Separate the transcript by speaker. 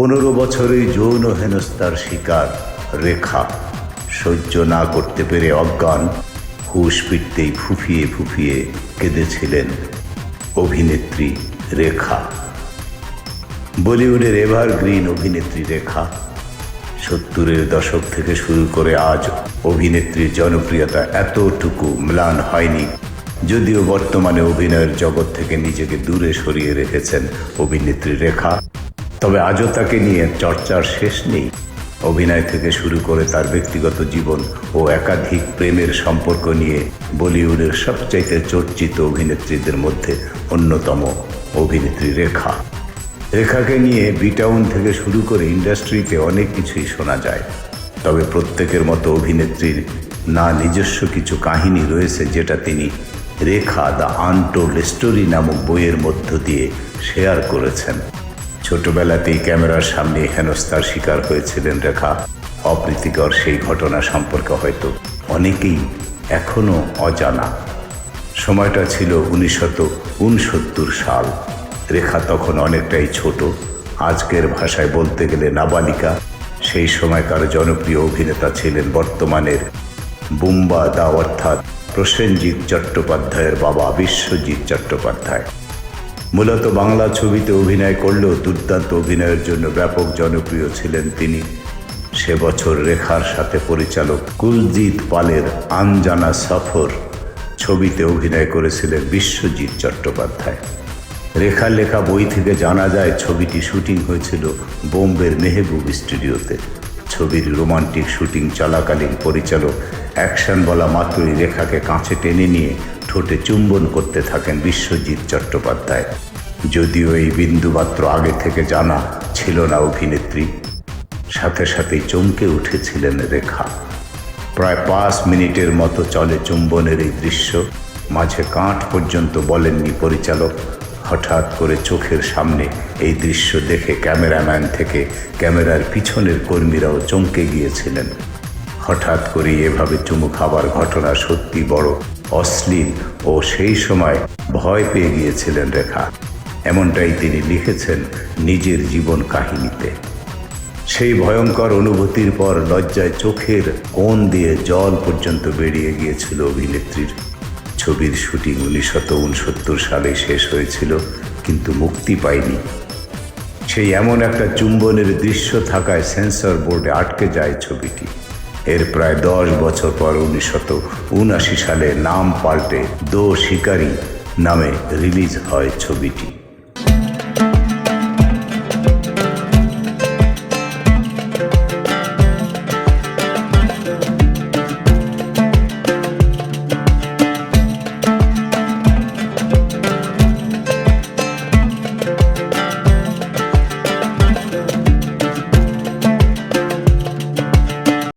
Speaker 1: পনেরো বছরেই যৌন হেনস্থার শিকার, রেখা। সহ্য না করতে পেরে অজ্ঞান, হুশ ফিরতেই ফুফিয়ে ফুফিয়ে কেঁদেছিলেন অভিনেত্রী রেখা। বলিউডের এভার এভারগ্রিন অভিনেত্রী রেখা। সত্তরের দশক থেকে শুরু করে আজ অভিনেত্রীর জনপ্রিয়তা এতটুকু ম্লান হয়নি, যদিও বর্তমানে অভিনয়ের জগৎ থেকে নিজেকে দূরে সরিয়ে রেখেছেন অভিনেত্রী রেখা। তবে আজও তাকে নিয়ে চর্চার শেষ নেই। অভিনয় থেকে শুরু করে তার ব্যক্তিগত জীবন ও একাধিক প্রেমের সম্পর্ক নিয়ে বলিউডের সবচাইতে চর্চিত অভিনেত্রীদের মধ্যে অন্যতম অভিনেত্রী রেখা। রেখাকে নিয়ে বিটাউন থেকে শুরু করে ইন্ডাস্ট্রিতে অনেক কিছুই শোনা যায়। তবে প্রত্যেকের মতো অভিনেত্রীর না নিজস্ব কিছু কাহিনী রয়েছে যেটা তিনি রেখা দ্য আনটোল্ড স্টোরি নামক বইয়ের মধ্য দিয়ে শেয়ার করেছেন। ছোটবেলাতেই ক্যামেরার সামনে হেনস্থার শিকার হয়েছিলেন রেখা। অপ্রীতিকর সেই ঘটনা সম্পর্কে হয়তো অনেকেই এখনও অজানা। সময়টা ছিল উনিশশত উনসত্তর সাল। রেখা তখন অনেকটাই ছোট। আজকের ভাষায় বলতে গেলে নাবালিকা। সেই সময়কার জনপ্রিয় অভিনেতা ছিলেন বর্তমানের বুম্বা দা, অর্থাৎ প্রসেনজিৎ চট্টোপাধ্যায়ের বাবা বিশ্বজিৎ চট্টোপাধ্যায়। মূলত বাংলা ছবিতে অভিনয় করলেও দুর্দান্ত অভিনয়ের জন্য ব্যাপক জনপ্রিয় ছিলেন তিনি। সে বছর রেখার সাথে পরিচালক কুলজিৎ পালের আনজানা সফর ছবিতে অভিনয় করেছিলেন বিশ্বজিৎ চট্টোপাধ্যায়। রেখার লেখা বই থেকে জানা যায়, ছবিটি শুটিং হয়েছিল বোম্বের মেহবুব স্টুডিওতে। ছবির রোমান্টিক শুটিং চলাকালীন পরিচালক অ্যাকশন বলা মাত্রই রেখাকে কাছে টেনে নিয়ে ঠোঁটে চুম্বন করতে থাকেন বিশ্বজিৎ চট্টোপাধ্যায়। যদিও এই বিন্দুমাত্র আগে থেকে জানা ছিল না অভিনেত্রী, সাথে সাথেই চমকে উঠেছিলেন রেখা। প্রায় পাঁচ মিনিটের মতো চলে চুম্বনের এই দৃশ্য, মাঝে কাঠ পর্যন্ত বলেননি পরিচালক। হঠাৎ করে চোখের সামনে এই দৃশ্য দেখে ক্যামেরাম্যান থেকে ক্যামেরার পিছনের কর্মীরাও চমকে গিয়েছিলেন। হঠাৎ করে এভাবে চুমু খাবার ঘটনা সত্যি বড়। অশ্লীল ও সেই সময় ভয় পেয়ে গিয়েছিলেন রেখা। এমনটাই তিনি লিখেছেন নিজের জীবন কাহিনীতে। সেই ভয়ঙ্কর অনুভূতির পর লজ্জায় চোখের কোণ দিয়ে জল পর্যন্ত বেরিয়ে গিয়েছিল অভিনেত্রীর। ছবির শুটিং উনিশশত সালে শেষ হয়েছিল, কিন্তু মুক্তি পায়নি। সেই এমন একটা চুম্বনের দৃশ্য থাকায় সেন্সর বোর্ডে আটকে যায় ছবিটি। এর প্রায় দশ বছর পর উনিশশত উনআশি সালে নাম পাল্টে দো শিকারী নামে রিলিজ হয় ছবিটি।